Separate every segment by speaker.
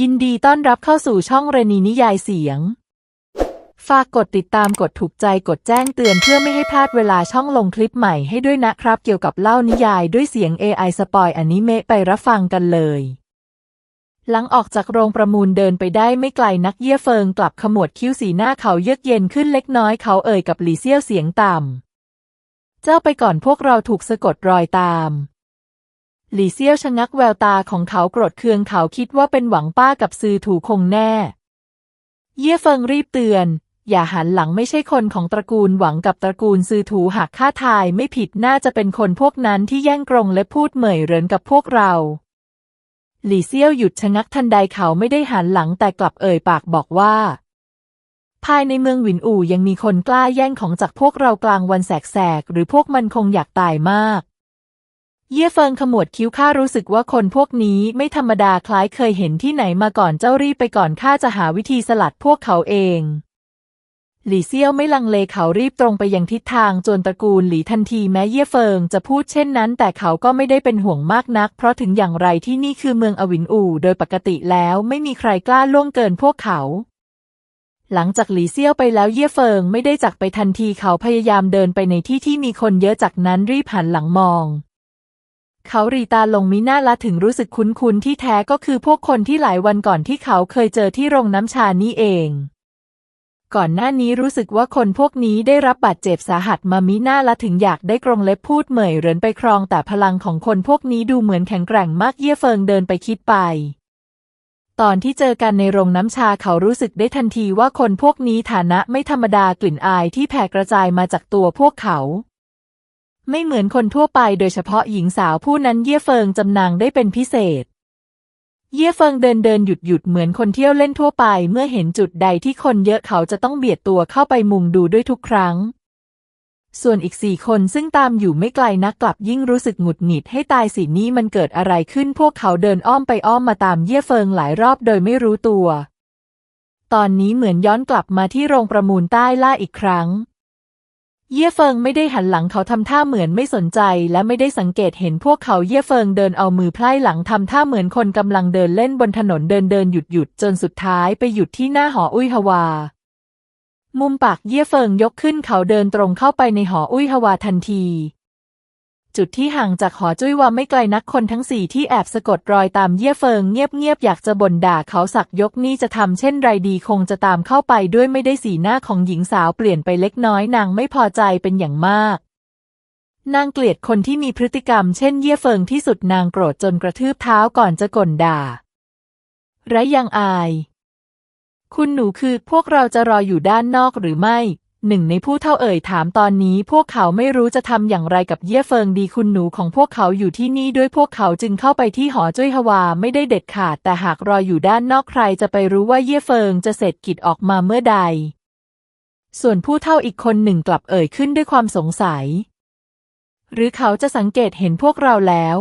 Speaker 1: ยินดีต้อนรับเข้าสู่ช่องเรนีนิยายเสียง ฝากกดติดตามกดถูกใจกดแจ้งเตือนเพื่อไม่ให้พลาดเวลาช่องลงคลิปใหม่ให้ด้วยนะครับ เกี่ยวกับเล่านิยายด้วยเสียง AI สปอยอนิเมะไปรับฟังกันเลย หลังออกจากโรงประมูลเดินไปได้ไม่ไกลนักเยี่ยเฟิงกลับขมวดคิ้วสีหน้าเขาเยือกเย็นขึ้นเล็กน้อยเขาเอ่ยกับหลีเซี่ยวเสียงต่ำ เจ้าไปก่อนพวกเราถูกสะกดรอยตาม หลี่เซี่ยวชะงักแววตาของเขาโกรธเคืองเขาคิดว่าเป็นหวังป้ากับซือถูคงแน่ เย่เฟิงรีบเตือน อย่าหันหลังไม่ใช่คนของตระกูลหวังกับตระกูลซือถูหากข้าทายไม่ผิดน่าจะเป็นคนพวกนั้นที่แย่งกรงและพูดเหม่ยเรินกับพวกเรา หลี่เซี่ยวหยุดชะงักทันใดเขาไม่ได้หันหลังแต่กลับเอ่ยปากบอกว่า ภายในเมืองหวินอู่ยังมีคนกล้าแย่งของจากพวกเรากลางวันแสกๆหรือพวกมันคงอยากตายมาก เย่เฟิงขมวดคิ้วข้ารู้สึกว่าคนพวกนี้ไม่ธรรมดาคล้ายเคยเห็นที่ไหนมาก่อนเจ้ารีบไปก่อนข้าจะหาวิธีสลัดพวกเขาเอง หลี่เซี่ยวไม่ลังเลเขารีบตรงไปยังทิศทางจนตระกูลหลี่ทันทีแม้เย่เฟิงจะพูดเช่นนั้น แต่เขาก็ไม่ได้เป็นห่วงมากนัก เพราะถึงอย่างไรที่นี่คือเมืองอวินอู่ โดยปกติแล้วไม่มีใครกล้าล่วงเกินพวกเขาหลังจากหลีเซี่ยวไปแล้วเย่เฟิงไม่ได้จักไปทันทีเขาพยายามเดินไปในที่ที่มีคนเยอะจากนั้นรีบหันหลังมอง เขารีตาลงมิน่าละถึงรู้สึกคุ้นๆที่แท้ก็คือพวกคนที่หลายวันก่อนที่เขาเคยเจอที่โรงน้ำชานี่เอง ก่อนหน้านี้รู้สึกว่าคนพวกนี้ได้รับบาดเจ็บสาหัสมามิน่าละถึงอยากได้กรงเล็บพูดเหม่ยเรินไปครองแต่พลังของคนพวกนี้ดูเหมือนแข็งแกร่งมากเย่เฟิงเดินไปคิดไป ตอนที่เจอกันในโรงน้ำชาเขารู้สึกได้ทันทีว่าคนพวกนี้ฐานะไม่ธรรมดากลิ่นอายที่แผ่กระจายมาจากตัวพวกเขา ไม่เหมือนคนทั่วไปโดยเฉพาะหญิงสาวผู้นั้นเย่เฟิงจำนางได้เป็นพิเศษ เย่เฟิงเดินเดินหยุดหยุดเหมือนคนเที่ยวเล่นทั่วไป เมื่อเห็นจุดใดที่คนเยอะเขาจะต้องเบียดตัวเข้าไปมุงดูด้วยทุกครั้ง ส่วนอีกสี่คนซึ่งตามอยู่ไม่ไกลนักกลับยิ่งรู้สึกหงุดหงิดให้ตายสินี่มันเกิดอะไรขึ้นพวกเขาเดินอ้อมไปอ้อมมาตามเย่เฟิงหลายรอบโดยไม่รู้ตัว ตอนนี้เหมือนย้อนกลับมาที่โรงประมูลใต้ล่าอีกครั้ง เย่เฟิงไม่ได้หันหลังเขาทำท่าเหมือนไม่สนใจ และไม่ได้สังเกตเห็นพวกเขาเย่เฟิงเดินเอามือไพร่หลังทำท่าเหมือนคนกำลังเดินเล่นบนถนนเดินเดินหยุดหยุดจนสุดท้ายไปหยุดที่หน้าหออุ้ยฮวา มุมปากเย่เฟิงยกขึ้นเขาเดินตรงเข้าไปในหออุ้ยฮวาทันที จุดที่ห่างจากหอจุ้ยวาไม่ไกลนักคนทั้งสี่ที่แอบสะกดรอยตามเย่เฟิงเงียบๆอยากจะบ่นด่าเขาสักยกนี่จะทำเช่นไรดีคงจะตามเข้าไปด้วยไม่ได้สีหน้าของหญิงสาวเปลี่ยนไปเล็กน้อยนางไม่พอใจเป็นอย่างมาก นางเกลียดคนที่มีพฤติกรรมเช่นเย่เฟิงที่สุดนางโกรธจนกระทืบเท้าก่อนจะก่นด่าและยังอาย คุณหนูคือพวกเราจะรออยู่ด้านนอกหรือไม่ หนึ่งในผู้เท่าเอ่ยถามตอนนี้พวกเขาไม่รู้จะทำอย่างไรกับเย่เฟิงดีคุณหนูของพวกเขาอยู่ที่นี่ด้วยพวกเขาจึงเข้าไปที่หอจุ้ยฮวาไม่ได้เด็ดขาดแต่หากรออยู่ด้านนอกใครจะไปรู้ว่าเย่เฟิงจะเสร็จกิจออกมาเมื่อใด ส่วนผู้เท่าอีกคนหนึ่งกลับเอ่ยขึ้นด้วยความสงสัย หรือเขาจะสังเกตเห็นพวกเราแล้ว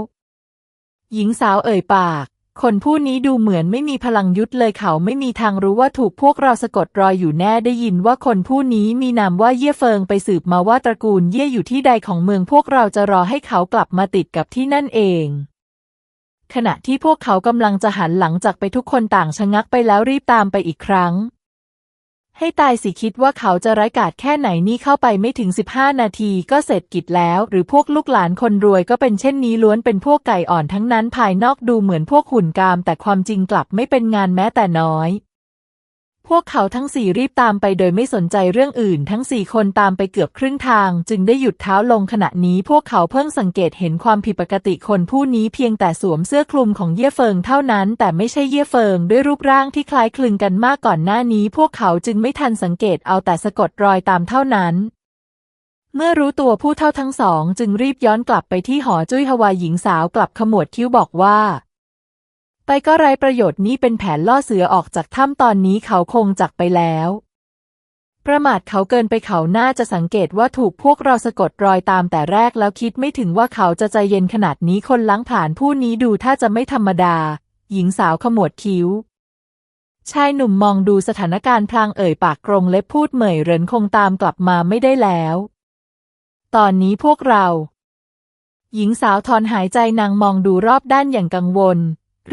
Speaker 1: หญิงสาวเอ่ยปาก คนผู้นี้ดูเหมือนไม่มีพลังยุทธเลยเขาไม่มีทางรู้ว่าถูกพวกเราสะกดรอยอยู่แน่ได้ยินว่าคนผู้นี้มีนามว่าเย่เฟิงไปสืบมาว่าตระกูลเย่อยู่ที่ใดของเมืองพวกเราจะรอให้เขากลับมาติดกับที่นั่นเอง ขณะที่พวกเขากำลังจะหันหลังจากไปทุกคนต่างชะงักไปแล้วรีบตามไปอีกครั้ง ให้ตายสิคิดว่าเขาจะไร้กาจแค่ไหนนี่เข้าไปไม่ถึง 15 นาทีก็เสร็จกิจแล้ว หรือพวกลูกหลานคนรวยก็เป็นเช่นนี้ล้วนเป็นพวกไก่อ่อนทั้งนั้นภายนอกดูเหมือนพวกหุ่นกาม แต่ความจริงกลับไม่เป็นงานแม้แต่น้อย พวกเขาทั้งสี่รีบตามไปโดยไม่สนใจเรื่องอื่น ทั้งสี่คนตามไปเกือบครึ่งทาง จึงได้หยุดเท้าลงขณะนี้พวกเขาเพิ่งสังเกตเห็นความผิดปกติคนผู้นี้เพียงแต่สวมเสื้อคลุมของเย่เฟิงเท่านั้น แต่ไม่ใช่เย่เฟิงด้วยรูปร่างที่คล้ายคลึงกันมากก่อนหน้านี้ พวกเขาจึงไม่ทันสังเกตเอาแต่สะกดรอยตามเท่านั้นเมื่อรู้ตัวผู้เท่าทั้งสอง จึงรีบย้อนกลับไปที่หอจุ้ยฮวาหญิงสาวกลับขมวดคิ้วบอกว่า ไปก็ไร้ประโยชน์นี่เป็นแผนล่อเสือออกจากถ้ำตอนนี้เขาคงจักไปแล้ว ประมาทเขาเกินไปเขาน่าจะสังเกตว่าถูกพวกเราสะกดรอยตามแต่แรกแล้วคิดไม่ถึงว่าเขาจะใจเย็นขนาดนี้คนล้างผ่านผู้นี้ดูถ้าจะไม่ธรรมดา หญิงสาวขมวดคิ้วชายหนุ่มมองดูสถานการณ์พลางเอ่ยปากกรงเล็บพูดเหม่ยเรินคงตามกลับมาไม่ได้แล้ว ตอนนี้พวกเรา หญิงสาวถอนหายใจนางมองดูรอบด้านอย่างกังวล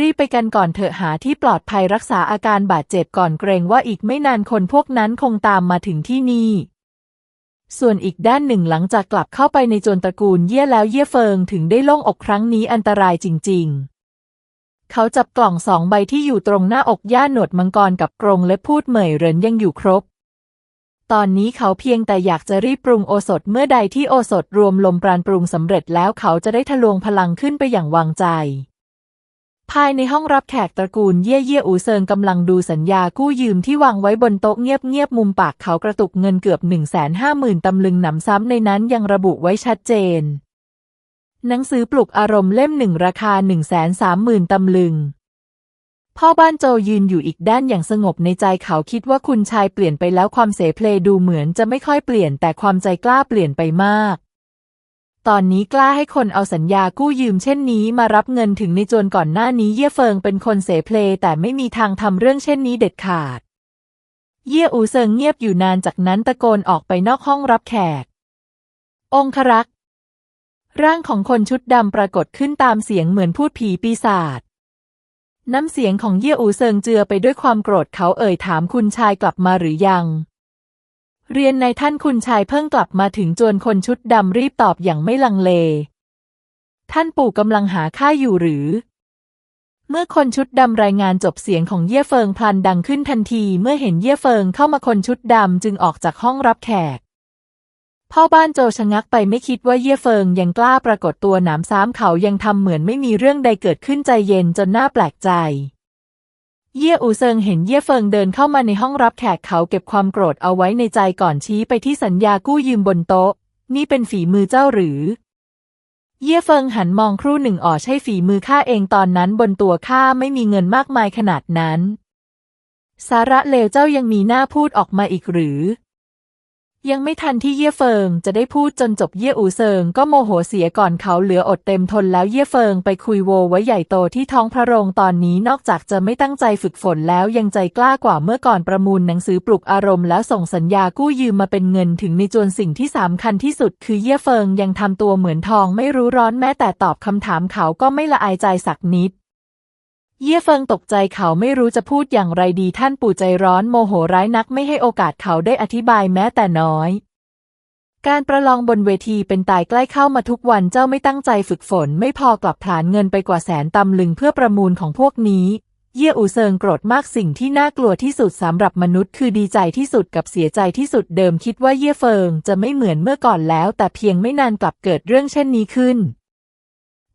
Speaker 1: รีบไปกันก่อนเถอะหาที่ปลอดภัยรักษาอาการบาดเจ็บก่อนเกรงว่าอีกไม่นานคนพวกนั้นคงตามมาถึงที่นี่ ส่วนอีกด้านหนึ่งหลังจากกลับเข้าไปในโจรตระกูลเย่แล้วเย่เฟิงถึงได้โล่งอกครั้งนี้อันตรายจริง ๆ เขาจับกล่องสองใบที่อยู่ตรงหน้าอกย่าหนวดมังกรกับกรงและพูดเหมยเรินยังอยู่ครบ ตอนนี้เขาเพียงแต่อยากจะรีบปรุงโอสถเมื่อใดที่โอสถรวมลมปราณปรุงสำเร็จแล้วเขาจะได้ทะลวงพลังขึ้นไปอย่างวางใจ ภายในห้องรับแขกตระกูลเย่เย่อูเซิงกำลังดูสัญญากู้ยืมที่วางไว้บนโต๊ะเงียบๆมุมปากเขากระตุกเงินเกือบหนึ่งแสนห้าหมื่นตำลึงหนำซ้ำในนั้นยังระบุไว้ชัดเจน หนังสือปลุกอารมณ์เล่มหนึ่งราคาหนึ่งแสนสามหมื่นตำลึง พ่อบ้านโจยืนอยู่อีกด้านอย่างสงบในใจเขาคิดว่าคุณชายเปลี่ยนไปแล้วความเสเพลดูเหมือนจะไม่ค่อยเปลี่ยนแต่ความใจกล้าเปลี่ยนไปมาก ตอนนี้กล้าให้คนเอาสัญญากู้ยืมเช่นนี้มารับเงินถึงในโจรก่อนหน้านี้เย่เฟิงเป็นคนเสเพลแต่ไม่มีทางทำเรื่องเช่นนี้เด็ดขาด เย่อูเซิงเงียบอยู่นานจากนั้นตะโกนออกไปนอกห้องรับแขก องครักษ์ร่างของคนชุดดำปรากฏขึ้นตามเสียงเหมือนพูดผีปีศาจน้ำเสียงของเย่อูเซิงเจือไปด้วยความโกรธเขาเอ่ยถามคุณชายกลับมาหรือยัง เรียนในท่านคุณชายเพิ่งกลับมาถึงจวนคนชุดดำรีบตอบอย่างไม่ลังเล ท่านปู่กำลังหาข้าอยู่หรือ เมื่อคนชุดดำรายงานจบเสียงของเย่เฟิงพลันดังขึ้นทันทีเมื่อเห็นเย่เฟิงเข้ามาคนชุดดำจึงออกจากห้องรับแขก พ่อบ้านโจชะงักไปไม่คิดว่าเย่เฟิงยังกล้าปรากฏตัวหนามซ้ำเขายังทำเหมือนไม่มีเรื่องใดเกิดขึ้นใจเย็นจนน่าแปลกใจ เย่อูเซิงเห็นเย่เฟิงเดินเข้ามาในห้องรับแขกเขาเก็บความโกรธเอาไว้ในใจก่อนชี้ไปที่สัญญากู้ยืมบนโต๊ะ นี่เป็นฝีมือเจ้าหรือ เย่เฟิงหันมองครู่หนึ่งอ๋อใช่ฝีมือข้าเองตอนนั้นบนตัวข้าไม่มีเงินมากมายขนาดนั้น สาระเลวเจ้ายังมีหน้าพูดออกมาอีกหรือ ยังไม่ทันที่เย่เฟิงจะได้พูดจนจบเย่อูเซิงก็โมโหเสียก่อนเขาเหลืออดเต็มทนแล้วเย่เฟิงไปคุยโวไว้ใหญ่โตที่ท้องพระโรงตอนนี้นอกจากจะไม่ตั้งใจฝึกฝนแล้วยังใจกล้ากว่าเมื่อก่อนประมูลหนังสือปลุกอารมณ์แล้วส่งสัญญากู้ยืมมาเป็นเงินถึงในจวนสิ่งที่สำคัญที่สุดคือเย่เฟิงยังทำตัวเหมือนทองไม่รู้ร้อนแม้แต่ตอบคำถามเขาก็ไม่ละอายใจสักนิด เย่เฟิงตกใจเขาไม่รู้จะพูดอย่างไรดีท่านปู่ใจร้อนโมโหร้ายนักไม่ให้โอกาสเขาได้อธิบายแม้แต่น้อย การประลองบนเวทีเป็นตายใกล้เข้ามาทุกวันเจ้าไม่ตั้งใจฝึกฝน ไม่พอกลับผลาญเงินไปกว่าแสนตำลึงเพื่อประมูลของพวกนี้ เย่อูเซิงโกรธมากสิ่งที่น่ากลัวที่สุดสำหรับมนุษย์คือดีใจที่สุดกับเสียใจที่สุดเดิมคิดว่าเย่เฟิงจะไม่เหมือนเมื่อก่อนแล้ว แต่เพียงไม่นานกลับเกิดเรื่องเช่นนี้ขึ้น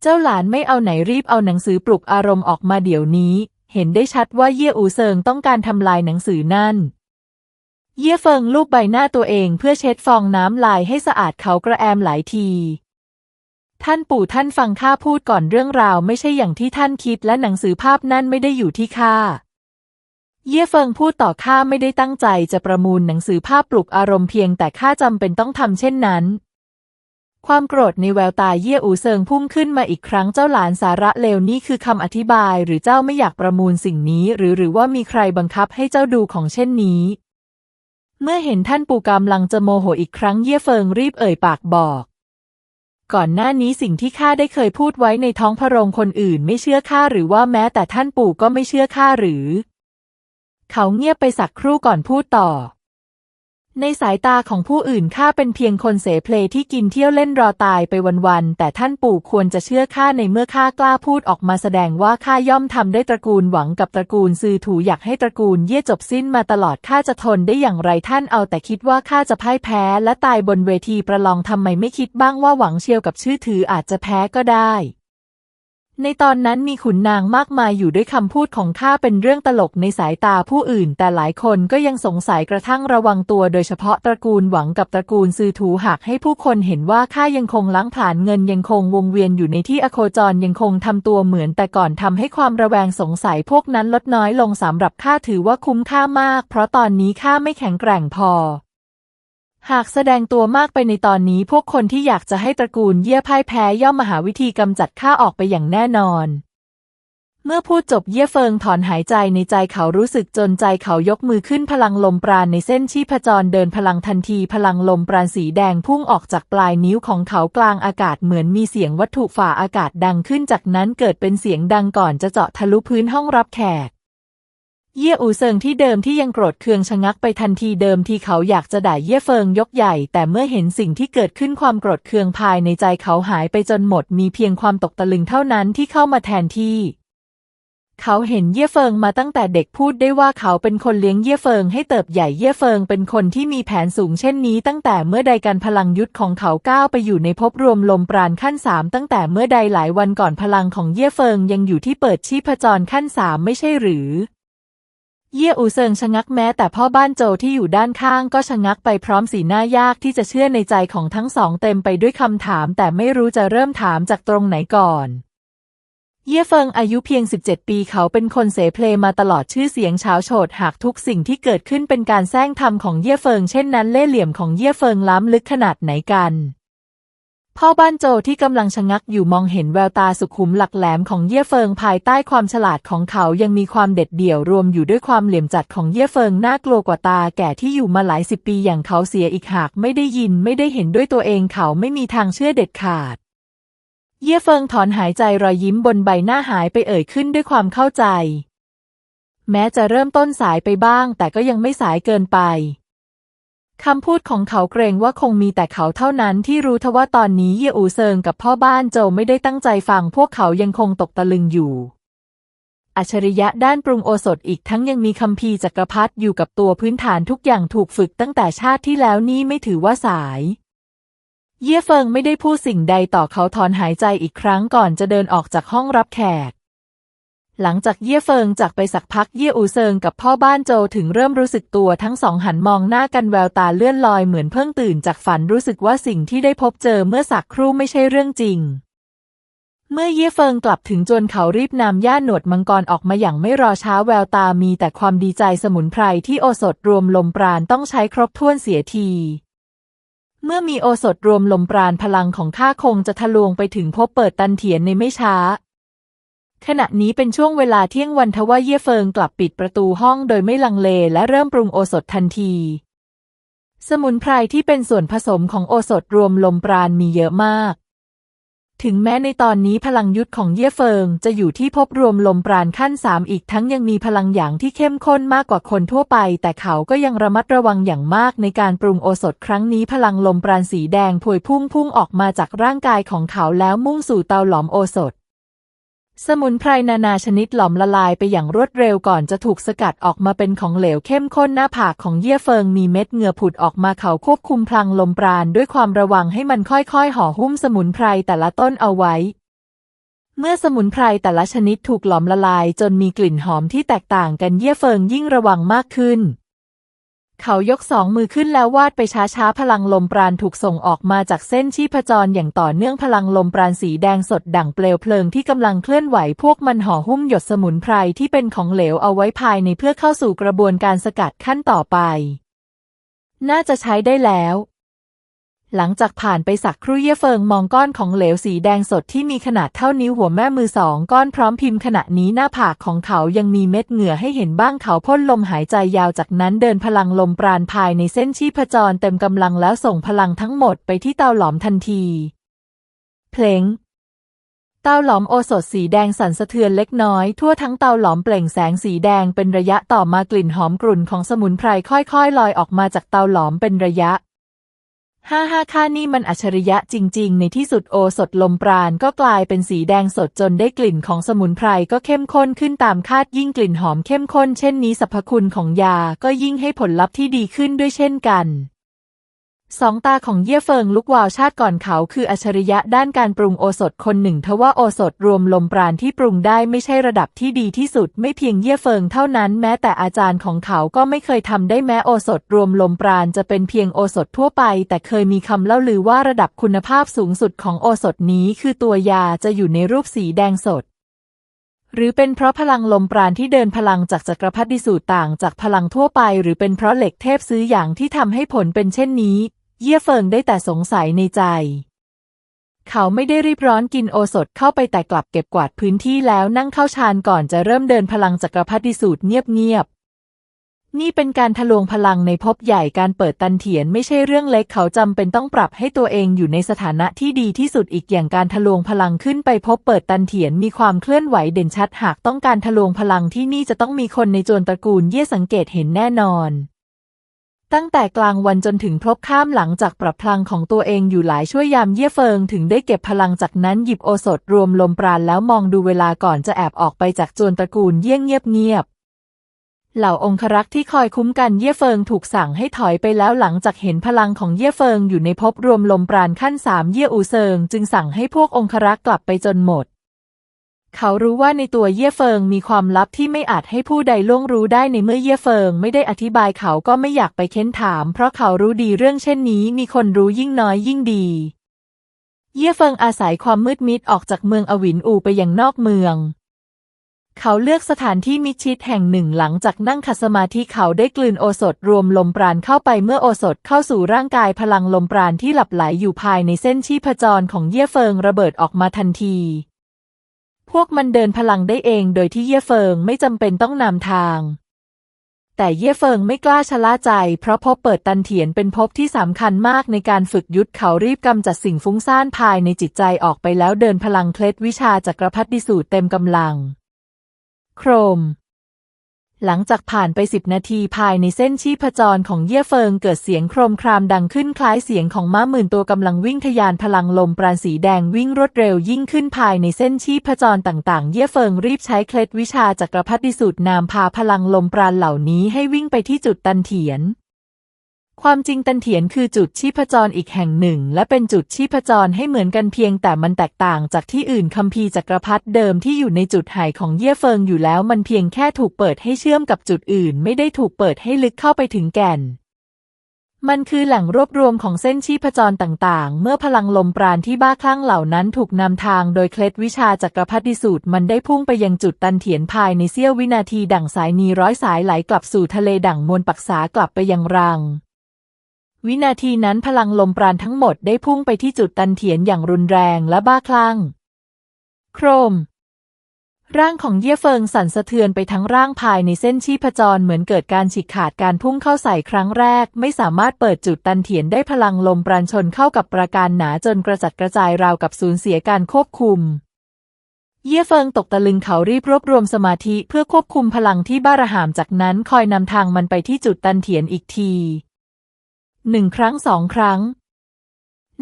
Speaker 1: เจ้าหลานไม่เอาไหนรีบเอาหนังสือปลุกอารมณ์ออกมาเดี๋ยวนี้ เห็นได้ชัดว่าเย่อูเซิงต้องการทำลายหนังสือนั่น เย่เฟิงลูบใบหน้าตัวเองเพื่อเช็ดฟองน้ำลายให้สะอาดเขากระแอมหลายที ท่านปู่ท่านฟังข้าพูดก่อนเรื่องราวไม่ใช่อย่างที่ท่านคิดและหนังสือภาพนั่นไม่ได้อยู่ที่ข้าเย่เฟิงพูดต่อข้าไม่ได้ตั้งใจจะประมูลหนังสือภาพปลุกอารมณ์เพียงแต่ข้าจำเป็นต้องทำเช่นนั้น ความโกรธในแววตาเย่อูเซิงพุ่งขึ้นมาอีกครั้งเจ้าหลานสาระเลวนี่คือคำอธิบายหรือเจ้าไม่อยากประมูลสิ่งนี้ หรือหรือว่ามีใครบังคับให้เจ้าดูของเช่นนี้ เมื่อเห็นท่านปู่กำลังจะโมโหอีกครั้งเย่เฟิงรีบเอ่ยปากบอก ก่อนหน้านี้สิ่งที่ข้าได้เคยพูดไว้ในท้องพระโรงคนอื่นไม่เชื่อข้าหรือว่าแม้แต่ท่านปู่ก็ไม่เชื่อข้าหรือ เขาเงียบไปสักครู่ก่อนพูดต่อ ในสายตาของผู้อื่นข้าเป็นเพียงคนเสเพลที่กินเที่ยวเล่นรอตายไปวันๆ แต่ท่านปู่ควรจะเชื่อข้าในเมื่อข้ากล้าพูดออกมาแสดงว่าข้าย่อมทำได้ตระกูลหวังกับตระกูลซือถูอยากให้ตระกูลเย่จบสิ้นมาตลอดข้าจะทนได้อย่างไรท่านเอาแต่คิดว่าข้าจะพ่ายแพ้และตายบนเวทีประลองทำไมไม่คิดบ้างว่าหวังเชียวกับชื่อถืออาจจะแพ้ก็ได้ ในตอนนั้นมีขุนนางมากมายอยู่ด้วยคำพูดของข้าเป็นเรื่องตลกในสายตาผู้อื่น แต่หลายคนก็ยังสงสัยกระทั่งระวังตัว โดยเฉพาะตระกูลหวังกับตระกูลซือถูหากให้ผู้คนเห็นว่าข้ายังคงล้างผลาญเงินยังคงวงเวียนอยู่ในที่อโคจรยังคงทำตัวเหมือน แต่ก่อนทำให้ความระแวงสงสัยพวกนั้นลดน้อยลงสำหรับข้าถือว่าคุ้มค่ามาก เพราะตอนนี้ข้าไม่แข็งแกร่งพอ หากแสดงตัวมากไปในตอนนี้พวกคนที่อยากจะให้ตระกูลเยี่ยพ่ายแพ้ย่อมมาหาวิธีกำจัดข้าออกไปอย่างแน่นอน เมื่อพูดจบเย่เฟิงถอนหายใจในใจเขารู้สึกจนใจเขายกมือขึ้นพลังลมปราณในเส้นชีพจรเดินพลังทันทีพลังลมปราณสีแดงพุ่งออกจากปลายนิ้วของเขากลางอากาศเหมือนมีเสียงวัตถุฝ่าอากาศดังขึ้นจากนั้นเกิดเป็นเสียงดังก่อนจะเจาะทะลุพื้นห้องรับแขก เย่อูเซิงที่เดิมที่ยังโกรธเคืองชะงักไปทันทีเดิมทีเขาอยากจะด่าเย่เฟิงยกใหญ่ แต่เมื่อเห็นสิ่งที่เกิดขึ้นความโกรธเคืองภายในใจเขาหายไปจนหมด มีเพียงความตกตะลึงเท่านั้นที่เข้ามาแทนที่เขาเห็นเย่เฟิงมาตั้งแต่เด็กพูดได้ว่าเขาเป็นคนเลี้ยงเย่เฟิงให้เติบใหญ่เย่เฟิงเป็นคนที่มีแผนสูงเช่นนี้ตั้งแต่เมื่อใดการพลังยุทธของเขาก้าวไปอยู่ในภพรวมลมปราณขั้นสามตั้งแต่เมื่อใดหลายวันก่อนพลังของเย่เฟิงยังอยู่ที่เปิดชีพจรขั้นสามไม่ใช่หรือ เย่อูเซิงชะงักแม้แต่พ่อบ้านโจที่อยู่ด้านข้างก็ชะงักไปพร้อมสีหน้ายากที่จะเชื่อในใจของทั้งสองเต็มไปด้วยคำถาม แต่ไม่รู้จะเริ่มถามจากตรงไหนก่อน เย่เฟิงอายุเพียง 17 ปีเขาเป็นคนเสเพลมาตลอดชื่อเสียงเช้าโฉดหากทุกสิ่งที่เกิดขึ้นเป็นการแซงทำของเย่เฟิง เช่นนั้นเล่ห์เหลี่ยมของเย่เฟิงล้ำลึกขนาดไหนกัน พ่อบ้านโจที่กำลังชะงักอยู่มองเห็นแววตาสุขุมหลักแหลมของเย่เฟิงภายใต้ความฉลาดของเขายังมีความเด็ดเดี่ยวรวมอยู่ด้วยความเหลี่ยมจัดของเย่เฟิงน่ากลัวกว่าตาแก่ที่อยู่มาหลายสิบปีอย่างเขาเสียอีกหากไม่ได้ยินไม่ได้เห็นด้วยตัวเองเขาไม่มีทางเชื่อเด็ดขาด เย่เฟิงถอนหายใจรอยยิ้มบนใบหน้าหายไปเอ่ยขึ้นด้วยความเข้าใจ แม้จะเริ่มต้นสายไปบ้าง แต่ก็ยังไม่สายเกินไป คำพูดของเขาเกรงว่าคงมีแต่เขาเท่านั้นที่รู้ทว่าตอนนี้เยอูเซิงกับพ่อบ้านโจไม่ได้ตั้งใจฟังพวกเขายังคงตกตะลึงอยู่ อัจฉริยะด้านปรุงโอสถอีกทั้งยังมีคัมภีร์จักรพรรดิอยู่กับตัวพื้นฐานทุกอย่างถูกฝึกตั้งแต่ชาติที่แล้วนี่ไม่ถือว่าสาย เย่เฟิงไม่ได้พูดสิ่งใดต่อเขาถอนหายใจอีกครั้งก่อนจะเดินออกจากห้องรับแขก หลังจากเย่เฟิงจากไปสักพักเย่อูเซิงกับพ่อบ้านโจถึงเริ่มรู้สึกตัวทั้งสองหันมองหน้ากันแววตาเลื่อนลอยเหมือนเพิ่งตื่นจากฝันรู้สึกว่าสิ่งที่ได้พบเจอเมื่อสักครู่ไม่ใช่เรื่องจริง เมื่อเย่เฟิงกลับถึงจนเขารีบนำย่าหนวดมังกรออกมาอย่างไม่รอช้าแววตามีแต่ความดีใจสมุนไพรที่โอสถรวมลมปราณต้องใช้ครบถ้วนเสียทีเมื่อมีโอสถรวมลมปราณพลังของข้าคงจะทะลวงไปถึงพบเปิดตันเถียนในไม่ช้า ขณะนี้เป็นช่วงเวลาเที่ยงวันทว่าเย่เฟิงกลับปิดประตูห้องโดยไม่ลังเลและเริ่มปรุงโอสถทันที สมุนไพรที่เป็นส่วนผสมของโอสถรวมลมปราณมีเยอะมาก ถึงแม้ในตอนนี้พลังยุทธของเย่เฟิงจะอยู่ที่พบรวมลมปราณขั้นสามอีกทั้งยังมีพลังหยางที่เข้มข้นมากกว่าคนทั่วไป แต่เขาก็ยังระมัดระวังอย่างมากในการปรุงโอสถครั้งนี้พลังลมปราณสีแดงพวยพุ่งพุ่งออกมาจากร่างกายของเขาแล้วมุ่งสู่เตาหลอมโอสถ สมุนไพรนานาชนิดหลอมละลายไปอย่างรวดเร็วก่อนจะถูกสกัดออกมาเป็นของเหลวเข้มข้นหน้าผากของเยี่ยเฟิงมีเม็ดเหงื่อผุดออกมาเขาควบคุมพลังลมปราณด้วยความระวังให้มันค่อยๆ ห่อหุ้มสมุนไพรแต่ละต้นเอาไว้ เมื่อสมุนไพรแต่ละชนิดถูกหลอมละลายจนมีกลิ่นหอมที่แตกต่างกันเยี่ยเฟิงยิ่งระวังมากขึ้น เขายกสองมือขึ้นแล้ววาดไปช้าๆ พลังลมปราณถูกส่งออกมาจากเส้นชีพจรอย่างต่อเนื่องพลังลมปราณสีแดงสดดั่งเปลวเพลิงที่กำลังเคลื่อนไหวพวกมันห่อหุ้มหยดสมุนไพรที่เป็นของเหลวเอาไว้ภายในเพื่อเข้าสู่กระบวนการสกัดขั้นต่อไป น่าจะใช้ได้แล้ว หลังจากผ่านไปสักครู่เย่เฟิงมองก้อนของเหลวสีแดงสดที่มีขนาดเท่านิ้วหัวแม่มือสองก้อนพร้อมพิมพ์ขณะนี้หน้าผากของเขายังมีเม็ดเหงื่อให้เห็นบ้างเขาพ่นลมหายใจยาวจากนั้นเดินพลังลมปราณภายในเส้นชีพจรเต็มกำลังแล้วส่งพลังทั้งหมดไปที่เตาหลอมทันที เพลงเตาหลอมโอสถสีแดงสั่นสะเทือนเล็กน้อย ทั่วทั้งเตาหลอมเปล่งแสงสีแดงเป็นระยะต่อมากลิ่นหอมกรุ่นของสมุนไพรค่อยๆ ลอยออกมาจากเตาหลอมเป็นระยะ ฮ่าฮ่าค่านี่มันอัจฉริยะจริง ๆ ในที่สุดโอสถลมปราณก็กลายเป็นสีแดงสดจนได้กลิ่นของสมุนไพรก็เข้มข้นขึ้นตามคาดยิ่งกลิ่นหอมเข้มข้นเช่นนี้สรรพคุณของยาก็ยิ่งให้ผลลัพธ์ที่ดีขึ้นด้วยเช่นกัน สองตาของเย่เฟิงลุกวาวชาติก่อนเขาคืออัจฉริยะด้านการปรุงโอสถคนหนึ่งทว่าโอสถรวมลมปราณที่ปรุงได้ไม่ใช่ระดับที่ดีที่สุด ไม่เพียงเย่เฟิงเท่านั้นแม้แต่อาจารย์ของเขาก็ไม่เคยทำได้แม้โอสถรวมลมปราณจะเป็นเพียงโอสถทั่วไป แต่เคยมีคำเล่าลือว่าระดับคุณภาพสูงสุดของโอสถนี้คือตัวยาจะอยู่ในรูปสีแดงสดหรือเป็นเพราะพลังลมปราณที่เดินพลังจากจักรพรรดิสูตรต่างจากพลังทั่วไป หรือเป็นเพราะเหล็กเทพซื้ออย่างที่ทำให้ผลเป็นเช่นนี้ เยี่ยเฟิงได้แต่สงสัยในใจ เขาไม่ได้รีบร้อนกินโอสถเข้าไปแต่กลับเก็บกวาดพื้นที่แล้วนั่งเข้าฌานก่อนจะเริ่มเดินพลังจักรพรรดิสูตรเงียบๆ นี่เป็นการทะลวงพลังในภพใหญ่การเปิดตันเถียนไม่ใช่เรื่องเล็กเขาจำเป็นต้องปรับให้ตัวเองอยู่ในสถานะที่ดีที่สุดอีกอย่างการทะลวงพลังขึ้นไปพบเปิดตันเถียนมีความเคลื่อนไหวเด่นชัดหากต้องการทะลวงพลังที่นี่จะต้องมีคนในโจรตระกูลเย่สังเกตเห็นแน่นอน ตั้งแต่กลางวันจนถึงพลบข้ามหลังจากปรับพลังของตัวเองอยู่หลายช่วยยามเยี่ยเฟิงถึงได้เก็บพลังจากนั้นหยิบโอสถรวมลมปราณแล้วมองดูเวลาก่อนจะแอบออกไปจากโจรตระกูลเยี่ยงเงียบๆเหล่าองครักษ์ที่คอยคุ้มกันเย่เฟิงถูกสั่งให้ถอยไปแล้วหลังจากเห็นพลังของเย่เฟิงอยู่ในภพรวมลมปราณขั้นสามเย่อูเซิงจึงสั่งให้พวกองครักษ์กลับไปจนหมด เขารู้ว่าในตัวเย่เฟิงมีความลับที่ไม่อาจให้ผู้ใดล่วงรู้ได้ในเมื่อเย่เฟิงไม่ได้อธิบายเขาก็ไม่อยากไปเค้นถาม เพราะเขารู้ดีเรื่องเช่นนี้มีคนรู้ยิ่งน้อยยิ่งดี เย่เฟิงอาศัยความมืดมิดออกจากเมืองอวินอูไปยังนอกเมือง เขาเลือกสถานที่มิชิดแห่งหนึ่งหลังจากนั่งขัดสมาธิเขาได้กลืนโอสถรวมลมปราณเข้าไปเมื่อโอสถเข้าสู่ร่างกายพลังลมปราณที่หลับไหลอยู่ภายในเส้นชีพจรของเย่เฟิงระเบิดออกมาทันที พวกมันเดินพลังได้เองโดยที่เย่เฟิงไม่จำเป็นต้องนำทาง แต่เย่เฟิงไม่กล้าชะล่าใจ เพราะพบเปิดตันเถียนเป็นพบที่สำคัญมากในการฝึกยุทธเขารีบกำจัดสิ่งฟุ้งซ่านภายในจิตใจออกไปแล้วเดินพลังเคล็ดวิชาจักรพรรดิสูตรเต็มกำลัง โครม หลังจากผ่านไปสิบนาทีภายในเส้นชีพจรของเย่เฟิงเกิดเสียงโครมครามดังขึ้นคล้ายเสียงของม้าหมื่นตัวกำลังวิ่งทะยานพลังลมปราณสีแดงวิ่งรวดเร็วยิ่งขึ้นภายในเส้นชีพจรต่างๆ เย่เฟิงรีบใช้เคล็ดวิชาจักรพรรดิสูตรนามพาพลังลมปราณเหล่านี้ให้วิ่งไปที่จุดตันเถียน ความจริงตันเถียนคือจุดชีพจรอีกแห่งหนึ่ง และเป็นจุดชีพจรให้เหมือนกันเพียงแต่มันแตกต่างจากที่อื่นคัมภีร์จักรพรรดิเดิมที่อยู่ในจุดหายของเย่เฟิงอยู่แล้วมันเพียงแค่ถูกเปิดให้เชื่อมกับจุดอื่น ไม่ได้ถูกเปิดให้ลึกเข้าไปถึงแก่น มันคือแหล่งรวบรวมของเส้นชีพจรต่างๆ เมื่อพลังลมปราณที่บ้าคลั่งเหล่านั้นถูกนำทางโดยเคล็ดวิชาจักรพรรดิสูตร มันได้พุ่งไปยังจุดตันเถียนภายในเสี้ยววินาทีดั่งสายนีร้อยสายไหลกลับสู่ทะเลดั่งมวลปักษากลับไปยังรัง วินาทีนั้นพลังลมปราณทั้งหมดได้พุ่งไปที่จุดตันเถียนอย่างรุนแรงและบ้าคลั่ง โครม ร่างของเย่เฟิงสั่นสะเทือนไปทั้งร่างภายในเส้นชีพจรเหมือนเกิดการฉีกขาดการพุ่งเข้าใส่ครั้งแรก ไม่สามารถเปิดจุดตันเถียนได้พลังลมปราณชนเข้ากับประการหนาจนกระจัดกระจายราวกับสูญเสียการควบคุมเย่เฟิงตกตะลึงเขารีบรวบรวมสมาธิเพื่อควบคุมพลังที่บ้าระหามจากนั้นคอยนำทางมันไปที่จุดตันเถียนอีกที หนึ่งครั้งสองครั้ง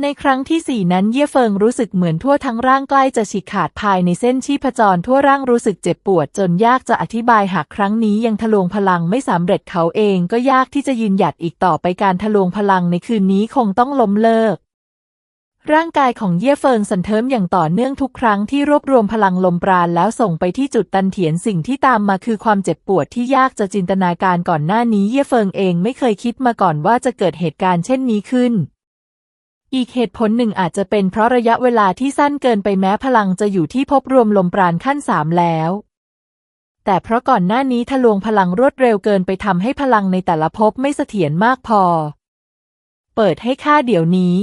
Speaker 1: ในครั้งที่สี่นั้นเย่เฟิงรู้สึกเหมือนทั่วทั้งร่างใกล้จะฉีกขาดภายในเส้นชีพจรทั่วร่างรู้สึกเจ็บปวดจนยากจะอธิบายหากครั้งนี้ยังทะลวงพลังไม่สำเร็จเขาเองก็ยากที่จะยืนหยัดอีกต่อไปการทะลวงพลังในคืนนี้คงต้องล้มเลิก ร่างกายของเย่เฟิงสันเทิมอย่างต่อเนื่องทุกครั้งที่รวบรวมพลังลมปราณแล้วส่งไปที่จุดตันเถียนสิ่งที่ตามมาคือความเจ็บปวดที่ยากจะจินตนาการก่อนหน้านี้เย่เฟิงเองไม่เคยคิดมาก่อนว่าจะเกิดเหตุการณ์เช่นนี้ขึ้น อีกเหตุผลหนึ่งอาจจะเป็นเพราะระยะเวลาที่สั้นเกินไปแม้พลังจะอยู่ที่พบรวมลมปราณขั้นสามแล้วแต่เพราะก่อนหน้านี้ทะลวงพลังรวดเร็วเกินไปทำให้พลังในแต่ละภพไม่เสถียรมากพอ เปิดให้ค่าเดี๋ยวนี้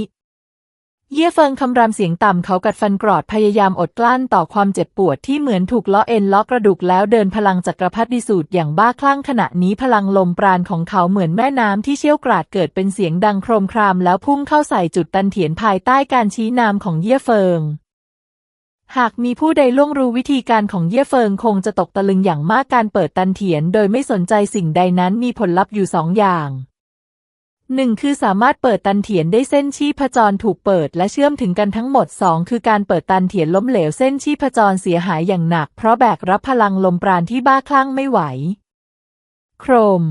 Speaker 1: เย่เฟิงคำรามเสียงต่ำเขากัดฟันกรอดพยายามอดกลั้นต่อความเจ็บปวดที่เหมือนถูกล้อเอ็นล้อกระดูกแล้วเดินพลังจักรพรรดิสูตรอย่างบ้าคลั่งขณะนี้พลังลมปราณของเขาเหมือนแม่น้ำที่เชี่ยวกราดเกิดเป็นเสียงดังโครมครามแล้วพุ่งเข้าใส่จุดตันเถียนภายใต้การชี้นำของเย่เฟิง หากมีผู้ใดล่วงรู้วิธีการของเย่เฟิงคงจะตกตะลึงอย่างมากการเปิดตันเถียน โดยไม่สนใจสิ่งใดนั้นมีผลลัพธ์อยู่สองอย่าง หนึ่งคือสามารถเปิดตันเถียนได้เส้นชีพจรถูกเปิดและเชื่อมถึงกันทั้งหมดสองคือการเปิดตันเถียนล้มเหลวเส้นชีพจรเสียหายอย่างหนัก เพราะแบกรับพลังลมปราณที่บ้าคลั่งไม่ไหว โครม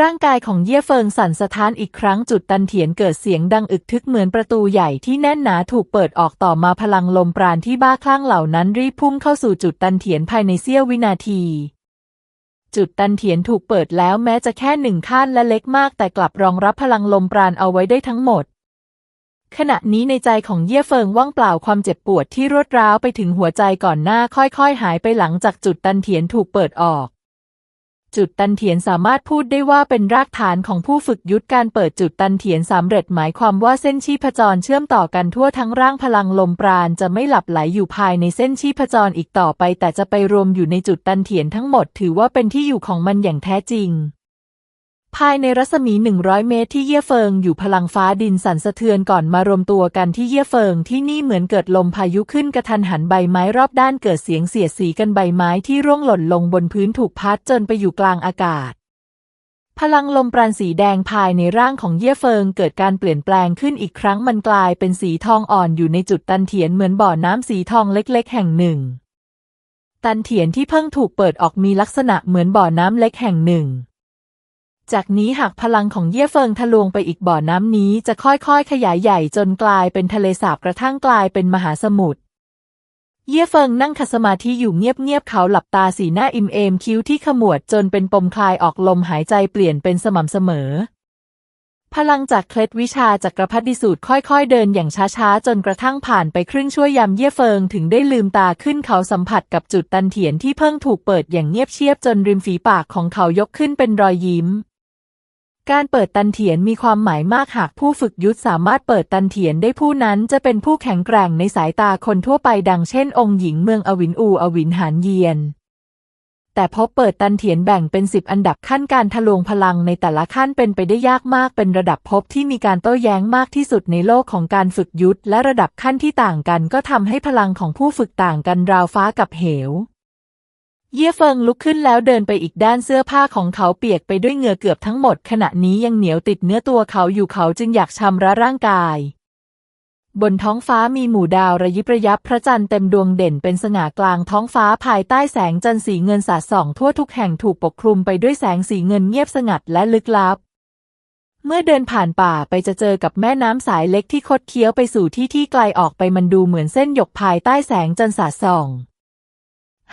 Speaker 1: ร่างกายของเย่เฟิงสั่นสะท้านอีกครั้งจุดตันเถียนเกิดเสียงดังอึกทึกเหมือนประตูใหญ่ที่แน่นหนาถูกเปิดออกต่อมาพลังลมปราณที่บ้าคลั่งเหล่านั้นรีบพุ่งเข้าสู่จุดตันเถียนภายในเสี้ยววินาที จุดตันเถียนถูกเปิดแล้วแม้จะแค่หนึ่งขั้นและเล็กมากแต่กลับรองรับพลังลมปราณเอาไว้ได้ทั้งหมด ขณะนี้ในใจของเย่เฟิงว่างเปล่าความเจ็บปวดที่รวดร้าวไปถึงหัวใจก่อนหน้าค่อยๆ หายไปหลังจากจุดตันเถียนถูกเปิดออก จุดตันเถียนสามารถพูดได้ว่าเป็นรากฐานของผู้ฝึกยุทธการเปิดจุดตันเถียนสำเร็จหมายความว่าเส้นชีพจรเชื่อมต่อกันทั่วทั้งร่างพลังลมปราณจะไม่หลับไหลอยู่ภายในเส้นชีพจรอีกต่อไป แต่จะไปรวมอยู่ในจุดตันเถียนทั้งหมด ถือว่าเป็นที่อยู่ของมันอย่างแท้จริง ภายในรัศมี 100 เมตรที่เย่ยเฟิงอยู่พลังฟ้าดินสั่นสะเทือนก่อนมารวมตัวกันที่เย่ยเฟิงที่นี่เหมือนเกิดลมพายุขึ้นกระทันหันใบไม้รอบด้านเกิดเสียงเสียดสีกันใบไม้ที่ร่วงหล่นลงบนพื้นถูกพัดจนไปอยู่กลางอากาศ พลังลมปราณสีแดงภายในร่างของเย่ยเฟิงเกิดการเปลี่ยนแปลงขึ้นอีกครั้งมันกลายเป็นสีทองอ่อนอยู่ในจุดตันเถียนเหมือนบ่อน้ำสีทองเล็ก ๆ แห่งหนึ่ง ตันเถียนที่เพิ่งถูกเปิดออกมีลักษณะเหมือนบ่อน้ำเล็กแห่งหนึ่ง จากนี้หากพลังของเยี่ยเฟิงทะลวงไปอีกบ่อน้ำนี้จะค่อยๆ ขยายใหญ่จนกลายเป็นทะเลสาบกระทั่งกลายเป็นมหาสมุทร เยี่ยเฟิงนั่งขัดสมาธิอยู่เงียบๆ เขาหลับตาสีหน้าอิ่มเอมคิ้วที่ขมวดจนเป็นปมคลายออกลมหายใจเปลี่ยนเป็นสม่ำเสมอ พลังจากเคล็ดวิชาจักรพรรดิสูตรค่อยๆ เดินอย่างช้าๆ จนกระทั่งผ่านไปครึ่งชั่วยามเยี่ยเฟิงถึงได้ลืมตาขึ้นเขาสัมผัสกับจุดตันเถียนที่เพิ่งถูกเปิดอย่างเงียบเชียบจนริมฝีปากของเขายกขึ้นเป็นรอยยิ้ม การเปิดตันเถียนมีความหมายมากหากผู้ฝึกยุทธสามารถเปิดตันเถียนได้ผู้นั้นจะเป็นผู้แข็งแกร่งในสายตาคนทั่วไปดังเช่น องค์หญิงเมืองอวินอูอวินหานเยียน แต่พบเปิดตันเถียนแบ่งเป็นสิบอันดับขั้นการทะลวงพลังในแต่ละขั้นเป็นไปได้ยากมากเป็นระดับพบที่มีการโต้แย้งมากที่สุดในโลกของการฝึกยุทธและระดับขั้นที่ต่างกันก็ทำให้พลังของผู้ฝึกต่างกันราวฟ้ากับเหว เย่เฟิงลุกขึ้นแล้วเดินไปอีกด้านเสื้อผ้าของเขาเปียกไปด้วยเหงื่อเกือบทั้งหมด ขณะนี้ยังเหนียวติดเนื้อตัวเขาอยู่เขาจึงอยากชำระร่างกาย บนท้องฟ้ามีหมู่ดาวระยิบระยับพระจันทร์เต็มดวงเด่นเป็นสง่ากลางท้องฟ้าภายใต้แสงจันทร์สีเงินสาดส่อง ทั่วทุกแห่งถูกปกคลุมไปด้วยแสงสีเงินเงียบสงัดและลึกลับ เมื่อเดินผ่านป่าไปจะเจอกับแม่น้ำสายเล็กที่คดเคี้ยวไปสู่ที่ที่ไกลออกไปมันดูเหมือนเส้นหยกภายใต้แสงจันทร์สาดส่อง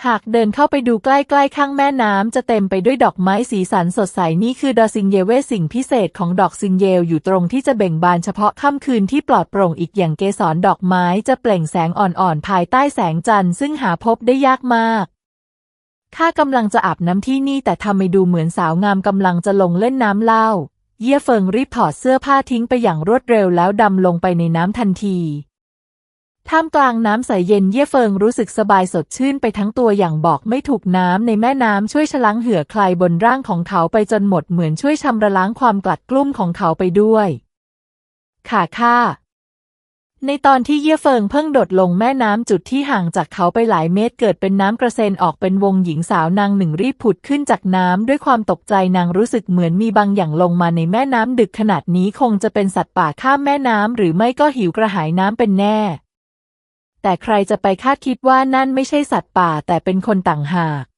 Speaker 1: หากเดินเข้าไปดูใกล้ๆ ข้างแม่น้ำจะเต็มไปด้วยดอกไม้สีสันสดใสนี่คือดอซิงเยเวสิ่งพิเศษของดอกซิงเยลอยู่ตรงที่จะเบ่งบานเฉพาะค่ำคืนที่ปลอดโปร่งอีกอย่างเกสรดอกไม้จะเปล่งแสงอ่อนๆ ภายใต้แสงจันทร์ซึ่งหาพบได้ยากมาก ข้ากำลังจะอาบน้ำที่นี่แต่ทำไมดูเหมือนสาวงามกำลังจะลงเล่นน้ำเล่า เยี่ยเฟิงรีบถอดเสื้อผ้าทิ้งไปอย่างรวดเร็วแล้วดำลงไปในน้ำทันที ท่ามกลางน้ำใสเย็นเยี่ยเฟิงรู้สึกสบายสดชื่นไปทั้งตัวอย่างบอกไม่ถูกน้ำในแม่น้ำช่วยชะล้างเหือคลายบนร่างของเขาไปจนหมดเหมือนช่วยชำระล้างความกลัดกลุ้มของเขาไปด้วยขาค่าในตอนที่เย่เฟิงเพิ่งโดดลงแม่น้ำจุดที่ห่างจากเขาไปหลายเมตรเกิดเป็นน้ำกระเซ็นออกเป็นวงหญิงสาวนางหนึ่งรีบผุดขึ้นจากน้ำด้วยความตกใจนางรู้สึกเหมือนมีบางอย่างลงมาในแม่น้ำดึกขนาดนี้คงจะเป็นสัตว์ป่าข้ามแม่น้ำหรือไม่ก็หิวกระหายน้ำเป็นแน่ แต่ใครจะไปคาดคิดว่านั่นไม่ใช่สัตว์ป่าแต่เป็นคนต่างหาก